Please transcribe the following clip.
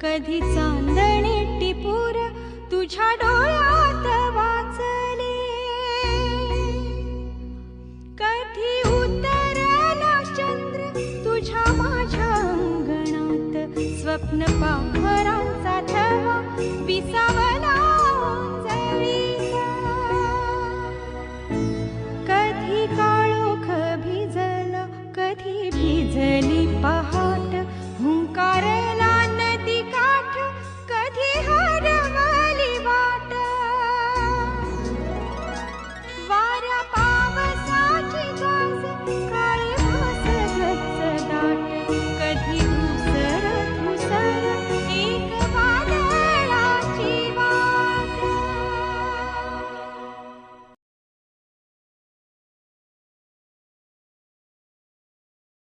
कधी चांदणे टिपूर तुझ्या डोळ्यात वाचले. कधी उतरला चंद्र तुझ्या माझ्या अंगणात स्वप्न पाखरांचा थवा विसावला.